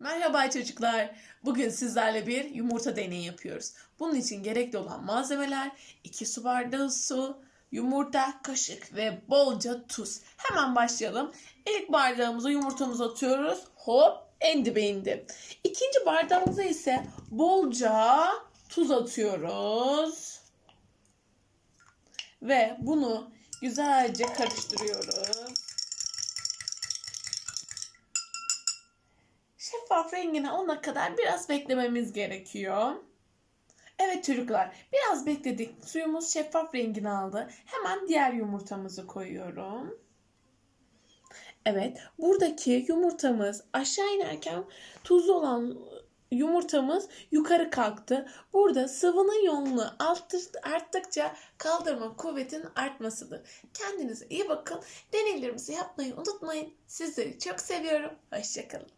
Merhaba çocuklar. Bugün sizlerle bir yumurta deneyi yapıyoruz. Bunun için gerekli olan malzemeler 2 su bardağı su, yumurta, kaşık ve bolca tuz. Hemen başlayalım. İlk bardağımıza yumurtamızı atıyoruz. Hop en dibe indi. İkinci bardağımıza ise bolca tuz atıyoruz. Ve bunu güzelce karıştırıyoruz. Şeffaf rengine olana kadar biraz beklememiz gerekiyor. Evet çocuklar biraz bekledik. Suyumuz şeffaf rengini aldı. Hemen diğer yumurtamızı koyuyorum. Evet buradaki yumurtamız aşağı inerken tuzlu olan yumurtamız yukarı kalktı. Burada sıvının yoğunluğu arttı- arttıkça kaldırma kuvvetin artmasıdır. Kendinize iyi bakın. Deneylerimizi yapmayı unutmayın. Sizleri çok seviyorum. Hoşçakalın.